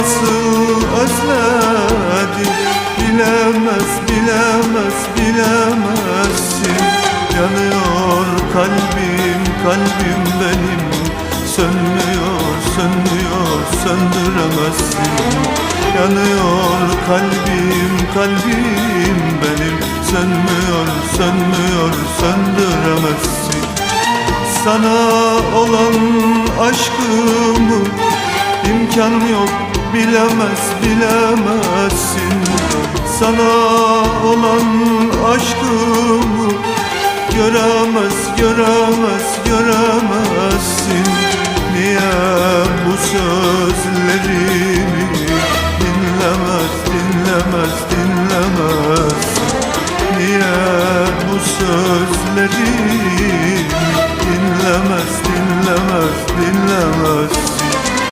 nasıl özledim Bilemez, bilemez, bilemezsin. Yanıyor kalbim, kalbim benim. Sönmüyor, sönmüyor, söndüremezsin. Yanıyor kalbim, kalbim benim. Sönmüyor, sönmüyor, söndüremezsin. Sana olan aşkımı imkan yok Bilemez bilemezsin. Sana olan aşkımı Göremez göremez göremezsin. Niye bu sözlerimi Dinlemez dinlemez dinlemez? Niye bu sözlerimi Dinlemez?